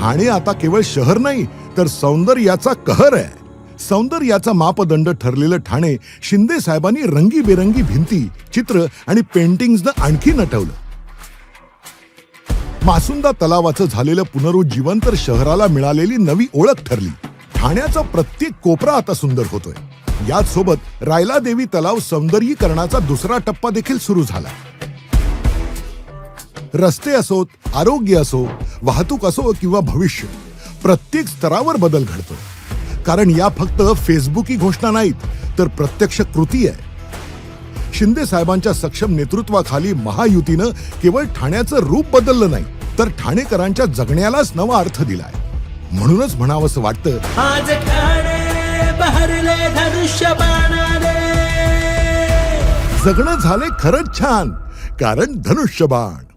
ठाणे आता केवळ शहर नाही तर सौंदर्याचा कहर आहे. सौंदर्याचा मापदंड ठरलेलं ठाणे शिंदे साहेबांनी रंगीबेरंगी भिंती चित्र आणि पेंटिंग्सनं आणखी नटवलं. मासुंदा तलावाचं झालेलं पुनरुज्जीवन तर शहराला मिळालेली नवी ओळख ठरली. ठाण्याचा प्रत्येक कोपरा आता सुंदर होतोय. याचसोबत रायलादेवी रायला देवी तलाव सौंदर्यीकरणाचा दुसरा टप्पा देखील सुरू झाला. रस्ते असोत आरोग्य असो वाहतूक असो किंवा भविष्य प्रत्येक स्तरावर बदल घडतो. कारण या फक्त फेसबुकी घोषणा नाहीत तर प्रत्यक्ष कृती आहे. शिंदे साहेबांच्या सक्षम नेतृत्वाखाली महायुतीनं केवळ ठाण्याचं रूप बदललं नाही तर ठाणेकरांच्या जगण्यालाच नवा अर्थ दिलाय. म्हणूनच म्हणावंसं वाटतं आज जगणं झाले खरंच छान कारण धनुष्यबाण.